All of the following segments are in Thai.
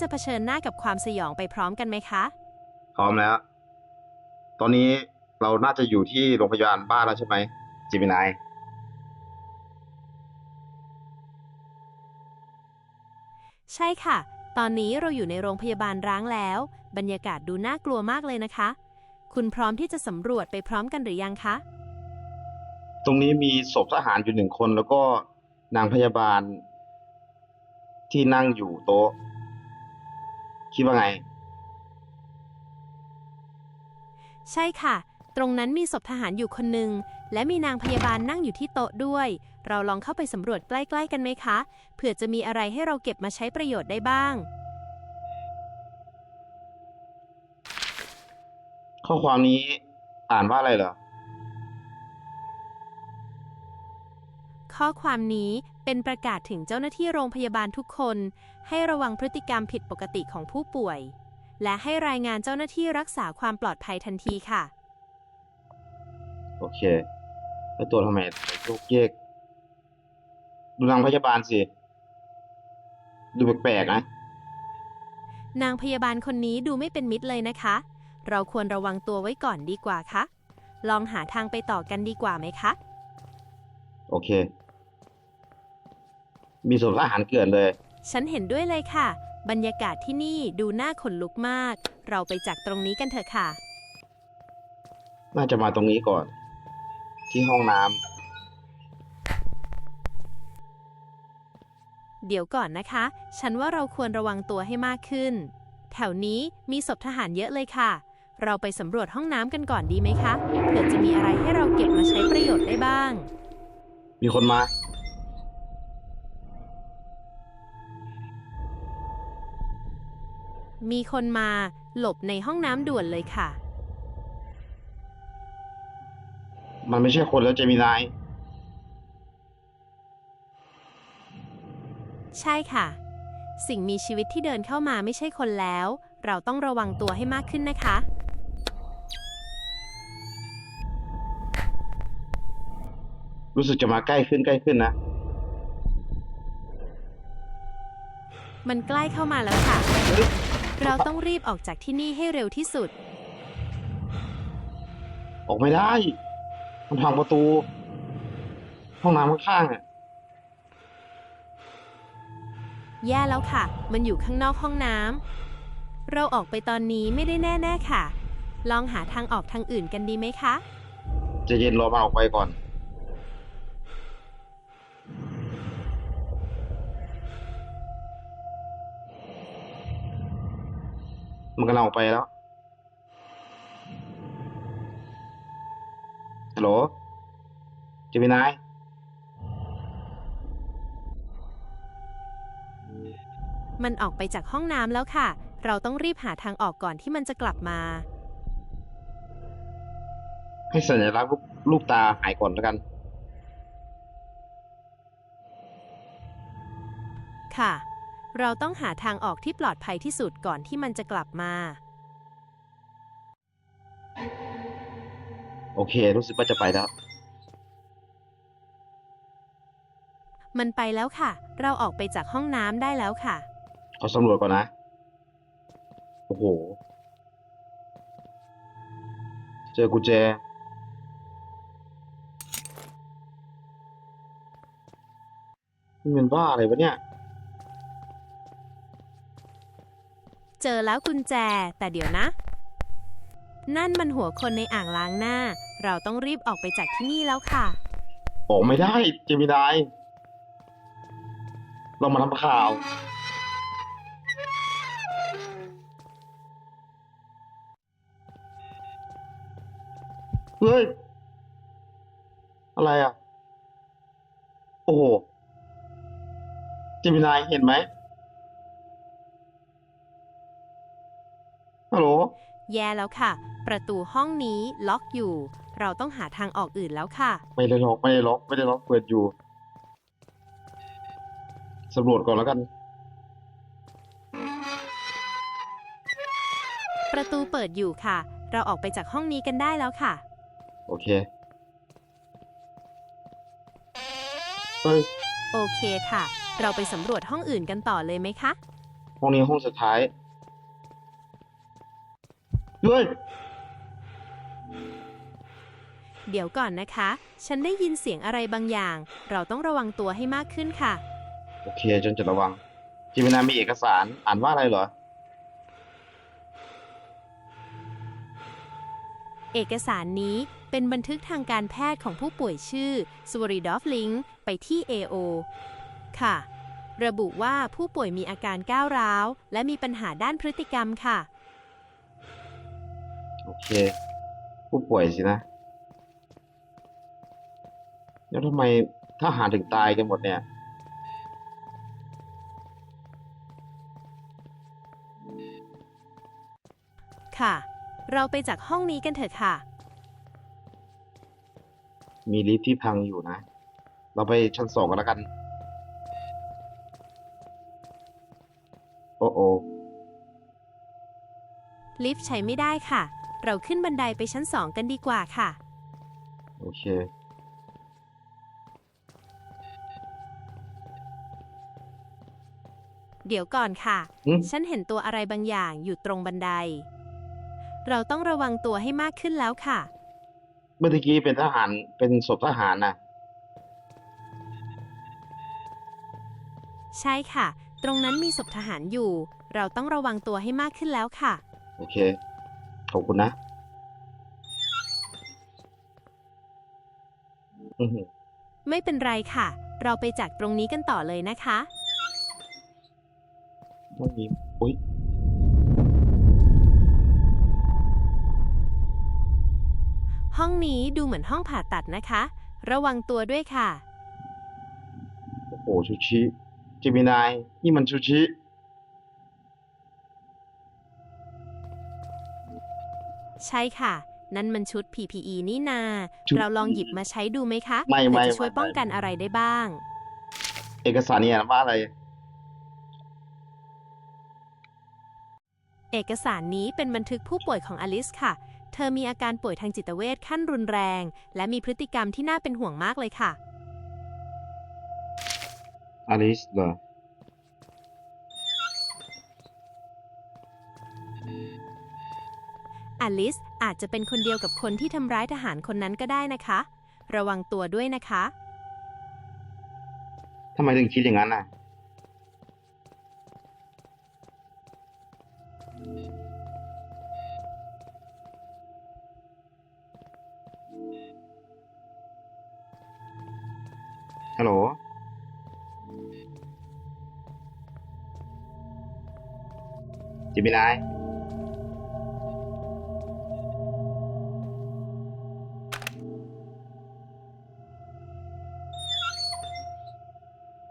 จะเผชิญหน้ากับความสยองไปพร้อมกันไหมคะ พร้อมแล้ว ตอนนี้เราน่าจะอยู่ที่โรงพยาบาลบ้านแล้วใช่ไหมจิมินาย ใช่ค่ะ ตอนนี้เราอยู่ในโรงพยาบาลร้างแล้ว บรรยากาศดูน่ากลัวมากเลยนะคะ คุณพร้อมที่จะสำรวจไปพร้อมกันหรือยังคะ ตรงนี้มีศพทหารอยู่หนึ่งคนแล้วก็นางพยาบาลที่นั่งอยู่โต๊ะ คิดว่าไง ใช่ค่ะ ตรงนั้นมีศพทหารอยู่คนหนึ่ง และมีนางพยาบาลนั่งอยู่ที่โต๊ะด้วย เราลองเข้าไปสำรวจใกล้ๆกันไหมคะ เผื่อจะมีอะไรให้เราเก็บมาใช้ประโยชน์ได้บ้าง ข้อความนี้อ่านว่าอะไรเหรอ ข้อความนี้เป็นประกาศถึงเจ้าหน้าที่โรงพยาบาลทุกคน ให้ระวังพฤติกรรมผิดปกติของผู้ป่วย และให้รายงานเจ้าหน้าที่รักษาความปลอดภัยทันทีค่ะ โอเค แล้วตัวทำไมลูกเยก ดูนางพยาบาลสิ ดูแปลกๆนะ นางพยาบาลคนนี้ดูไม่เป็นมิตรเลยนะคะ เราควรระวังตัวไว้ก่อนดีกว่าคะลองหาทางไปต่อกันดีกว่าไหมคะ โอเค มีศพทหารเกลื่อนเลย ฉันเห็นด้วยเลยค่ะ บรรยากาศที่นี่ดูน่าขนลุกมาก เราไปจากตรงนี้กันเถอะค่ะ น่าจะมาตรงนี้ก่อน ที่ห้องน้ำเดี๋ยวก่อนนะคะ ฉันว่าเราควรระวังตัวให้มากขึ้น แถวนี้มีศพทหารเยอะเลยค่ะ เราไปสำรวจห้องน้ำกันก่อนดีไหมคะ เผื่อจะมีอะไรให้เราเก็บมาใช้ประโยชน์ได้บ้าง มีคนมา มีคนมาหลบในห้องน้ำด่วนเลยค่ะ มันไม่ใช่คนแล้วเจมินาย ใช่ค่ะ สิ่งมีชีวิตที่เดินเข้ามาไม่ใช่คนแล้ว เราต้องระวังตัวให้มากขึ้นนะคะ รู้สึกจะมาใกล้ขึ้นใกล้ขึ้นนะ มันใกล้เข้ามาแล้วค่ะ เราต้องรีบออกจากที่นี่ให้เร็วที่สุด ออกไม่ได้ มันพังประตู ห้องน้ำข้างๆอะแย่แล้วค่ะ มันอยู่ข้างนอกห้องน้ำ เราออกไปตอนนี้ไม่ได้แน่ ๆ ค่ะ ลองหาทางออกทางอื่นกันดีไหมคะ ใจะเย็นรอมาออกไปก่อน กำลังออกไปแล้วฮัลโหลเจมินายมันออกไปจากห้องน้ำแล้วค่ะ เราต้องรีบหาทางออกก่อนที่มันจะกลับมา ให้สัญลักษณ์รูปรูปตาหายก่อนแล้วกัน ค่ะ เราต้องหาทางออกที่ปลอดภัยที่สุดก่อนที่มันจะกลับมา โอเค รู้สึกว่าจะไปแล้ว มันไปแล้วค่ะ เราออกไปจากห้องน้ำได้แล้วค่ะ ขอสำรวจก่อนนะ โอ้โห เจอกุญแจ นี่มันบ้าอะไรวะเนี่ย เจอแล้วกุญแจ แต่เดี๋ยวนะ นั่นมันหัวคนในอ่างล้างหน้า เราต้องรีบออกไปจากที่นี่แล้วค่ะ ออกไม่ได้เจมินาย เรามาทำข่าว เฮ้ย อะไรอะ โอ้โหเจมินายเห็นไหม ฮัลโหล แย่แล้วค่ะ ประตูห้องนี้ล็อกอยู่ เราต้องหาทางออกอื่นแล้วค่ะ ไม่ได้ล็อกไม่ได้ล็อกไม่ได้ล็อกเปิดอยู่สำรวจก่อนแล้วกัน ประตูเปิดอยู่ค่ะ เราออกไปจากห้องนี้กันได้แล้วค่ะ โอเคเฮ้ยโอเคค่ะ เราไปสำรวจห้องอื่นกันต่อเลยไหมคะ ห้องนี้ห้องสุดท้าย เฮ้ยเดี๋ยวก่อนนะคะ ฉันได้ยินเสียงอะไรบางอย่าง เราต้องระวังตัวให้มากขึ้นค่ะ โอเคจนจะระวังจิมินามีเอกสารอ่านว่าอะไรเหรอ เอกสารนี้เป็นบันทึกทางการแพทย์ของผู้ป่วยชื่อสวริดอฟลิงไปที่ AO ค่ะ ระบุว่าผู้ป่วยมีอาการก้าวร้าว และมีปัญหาด้านพฤติกรรมค่ะ โอเค ผู้ป่วยสินะ แล้วทำไมทหารถึงตายกันหมดเนี่ย ค่ะ เราไปจากห้องนี้กันเถอะค่ะ มีลิฟต์ที่พังอยู่นะ เราไปชั้นสองกันแล้วกัน โอ้โอลิฟต์ใช้ไม่ได้ค่ะ เราขึ้นบันไดไปชั้นสองกันดีกว่าค่ะ โอเค เดี๋ยวก่อนค่ะ หึ ฉันเห็นตัวอะไรบางอย่างอยู่ตรงบันได เราต้องระวังตัวให้มากขึ้นแล้วค่ะ เมื่อตะกี้เป็นทหารเป็นศพทหารนะใช่ค่ะ ตรงนั้นมีศพทหารอยู่ เราต้องระวังตัวให้มากขึ้นแล้วค่ะ โอเค ขอบคุณนะอือหือไม่เป็นไรค่ะ เราไปจากตรงนี้กันต่อเลยนะคะไม่มีอุ้ยห้องนี้ดูเหมือนห้องผ่าตัดนะคะ ระวังตัวด้วยค่ะ โอ้โหชูชิเจมินาย นี่มันชูชิ ใช่ค่ะ นั่นมันชุด PPE นี่นา ชุด เราลองหยิบมาใช้ดูไหมคะไม่เผื่อไม่จะช่วยไม่ป้องกันอะไรได้บ้าง เอกสารนี่อ่านว่าอะไร เอกสารนี้เป็นบันทึกผู้ป่วยของอลิสค่ะ เธอมีอาการป่วยทางจิตเวชขั้นรุนแรง และมีพฤติกรรมที่น่าเป็นห่วงมากเลยค่ะ อลิสเหรออ ลิสอาจจะเป็นคนเดียวกับคนที่ทำร้ายทหารคนนั้นก็ได้นะคะ ระวังตัวด้วยนะคะ ทำไมถึงคิดอย่างนั้นน่ะ ฮัลโหล จิมินาย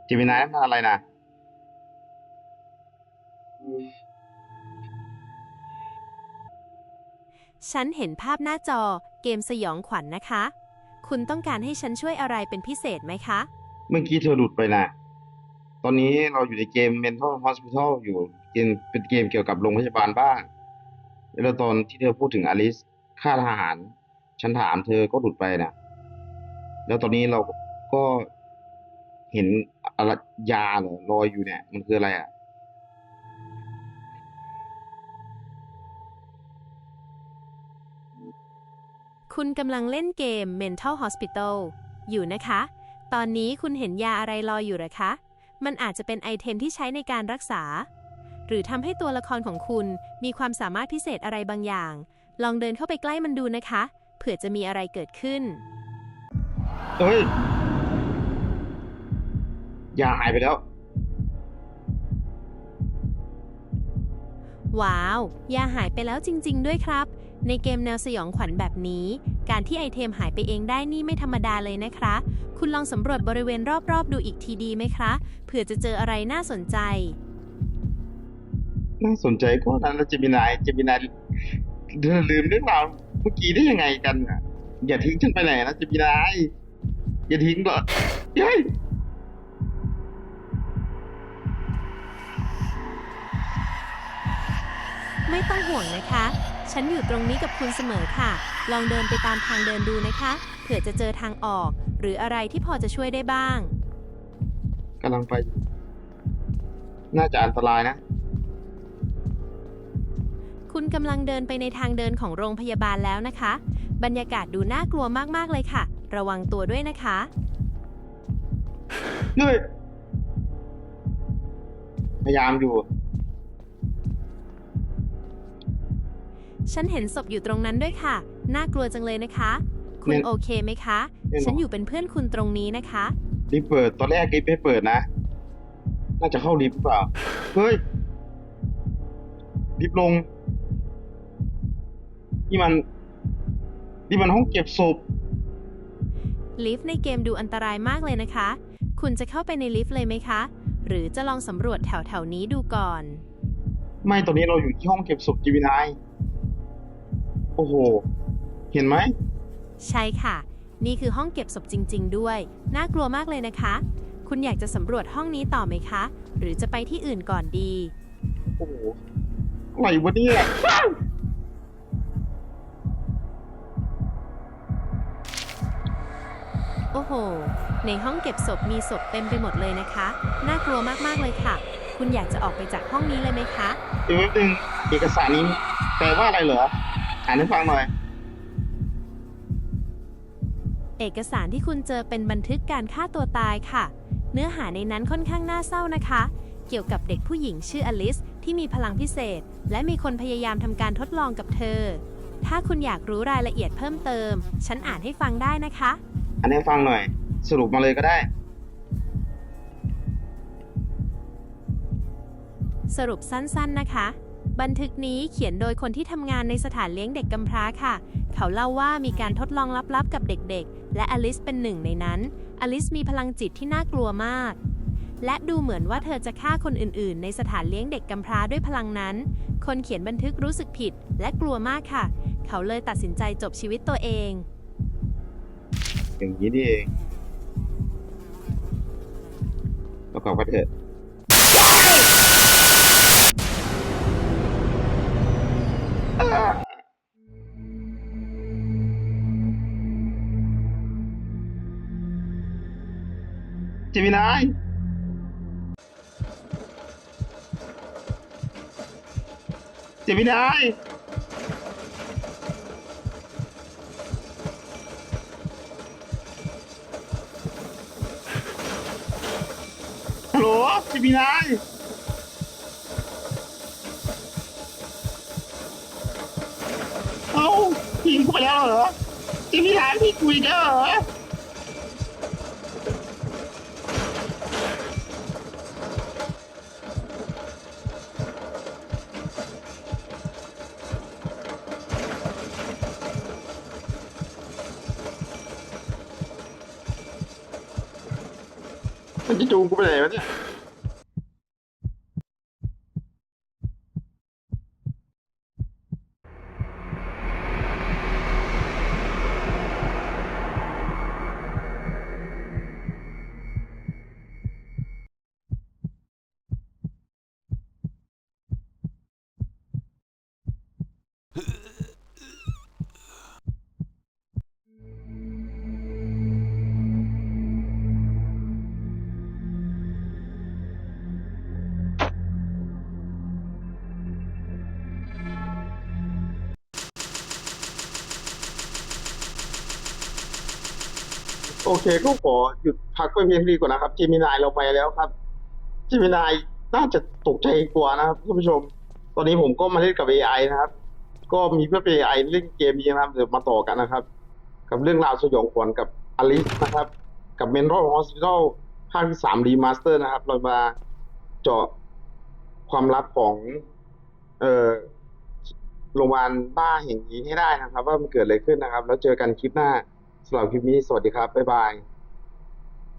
จิมินายนั่นมันอะไรนะฉันเห็นภาพหน้าจอเกมสยองขวัญนนะคะ คุณต้องการให้ฉันช่วยอะไรเป็นพิเศษไหมคะ เมื่อกี้เธอหลุดไปนะ ตอนนี้เราอยู่ในเกม Mental Hospital อยู่เกมเป็นเกมเกี่ยวกับโรงพยาบาลบ้างแล้วตอนที่เธอพูดถึงอลิสค่าทหาร ฉันถามเธอก็หลุดไปนะแล้วตอนนี้เราก็ เห็นอะไรยาเหรอลอยอยู่เนี่ย มันคืออะไรอะคุณกำลังเล่นเกม Mental Hospital อยู่นะคะ ตอนนี้คุณเห็นยาอะไรลอยอยู่หรือคะ มันอาจจะเป็นไอเทมที่ใช้ในการรักษา หรือทำให้ตัวละครของคุณมีความสามารถพิเศษอะไรบางอย่าง ลองเดินเข้าไปใกล้มันดูนะคะ เผื่อจะมีอะไรเกิดขึ้น เฮ้ย ยาหายไปแล้ว ว้าว ยาหายไปแล้วจริง ๆ ด้วยครับ ในเกมแนวสยองขวัญแบบนี้ การที่ไอเทมหายไปเองได้นี่ไม่ธรรมดาเลยนะคะ คุณลองสำรวจบริเวณรอบ ๆ ดูอีกทีดีไหมคะ เผื่อจะเจออะไรน่าสนใจ น่าสนใจก็นั้นแล้วเจมินายเจมินายเธอลืมเรื่องราวเมื่อกี้ได้ยังไงกันอะอย่าทิ้งฉันไปไหนนะเจมินายอย่าทิ้งก่อนเฮ้ย ไม่ต้องห่วงนะคะ ฉันอยู่ตรงนี้กับคุณเสมอค่ะ ลองเดินไปตามทางเดินดูนะคะ เผื่อจะเจอทางออก หรืออะไรที่พอจะช่วยได้บ้าง กำลังไป น่าจะอันตรายนะ คุณกำลังเดินไปในทางเดินของโรงพยาบาลแล้วนะคะ บรรยากาศดูน่ากลัวมากๆเลยค่ะ ระวังตัวด้วยนะคะ เฮ้ย พยายามอยู่ ฉันเห็นศพอยู่ตรงนั้นด้วยค่ะ น่ากลัวจังเลยนะคะ คุณเนี่ยโอเคไหมคะ เนี่ยเนอะฉันอยู่เป็นเพื่อนคุณตรงนี้นะคะลิฟต์เปิดตอนแรกลิฟต์ไม่เปิดนะ น่าจะเข้าลิฟต์หรือเปล่า เฮ้ยลิฟต์ลง นี่มัน นี่มันห้องเก็บศพ ลิฟต์ในเกมดูอันตรายมากเลยนะคะ คุณจะเข้าไปในลิฟต์เลยไหมคะ หรือจะลองสำรวจแถวๆนี้ดูก่อน ไม่ตอนนี้เราอยู่ที่ห้องเก็บศพจีมินาย โอ้โห เห็นไหม ใช่ค่ะ นี่คือห้องเก็บศพจริง ๆ ด้วย น่ากลัวมากเลยนะคะ คุณอยากจะสำรวจห้องนี้ต่อไหมคะ หรือจะไปที่อื่นก่อนดี โอ้โหอะไรวะเนี่ย โอ้โห ในห้องเก็บศพมีศพเต็มไปหมดเลยนะคะ น่ากลัวมาก ๆ เลยค่ะ คุณอยากจะออกไปจากห้องนี้เลยไหมคะ เดี๋ยวแป๊บนึงเอกสารนี้แปลว่าอะไรเหรอ อ่านให้ฟังหน่อย เอกสารที่คุณเจอเป็นบันทึกการฆ่าตัวตายค่ะ เนื้อหาในนั้นค่อนข้างน่าเศร้านะคะ เกี่ยวกับเด็กผู้หญิงชื่ออลิสที่มีพลังพิเศษ และมีคนพยายามทำการทดลองกับเธอ ถ้าคุณอยากรู้รายละเอียดเพิ่มเติม ฉันอ่านให้ฟังได้นะคะ อ่านให้ฟังหน่อย สรุปมาเลยก็ได้ สรุปสั้นๆนะคะ บันทึกนี้เขียนโดยคนที่ทำงานในสถานเลี้ยงเด็กกำพร้าค่ะ เขาเล่าว่ามีการทดลองลับๆกับเด็กๆ และอลิสเป็นหนึ่งในนั้น อลิสมีพลังจิตที่น่ากลัวมาก และดูเหมือนว่าเธอจะฆ่าคนอื่นๆ ในสถานเลี้ยงเด็กกำพร้าด้วยพลังนั้น คนเขียนบันทึกรู้สึกผิดและกลัวมากค่ะ เขาเลยตัดสินใจจบชีวิตตัวเอง อย่างนี้นี่เองประกอบกันเถอะ จมินายเจมินายฮัลโหลเจมินายเอ้าทิ้งกูไปแล้วเหรอเจมินายพี่คุยกันเหรอ มันจะจูงกูไปไหนวะเนี่ย เคก็ขอหยุดพักไปเพียงเท่านี้ก่อนนะครับเจมินายเราไปแล้วครับเจมินายน่าจะตกใจกว่านะครับท่านผู้ชม ตอนนี้ผมก็มาเล่นกับ AI นะครับ ก็มีเพื่อนเป็น AI เล่นเกมนี้นะครับเดี๋ยวมาต่อกันนะครับ กับเรื่องราวสยองขวัญกับอลิสนะครับ กับเมน t a l Hospital ภาคที่สามรีมาสเตอร์นะครับ เรามาเจาะความลับของ เอ่อโรงพยาบาลบ้าแห่งนี้ให้ได้นะครับ ว่ามันเกิดอะไรขึ้นนะครับ แล้วเจอกันคลิปหน้า สำหรับคลิปนี้สวัสดีครับ บ๊ายบาย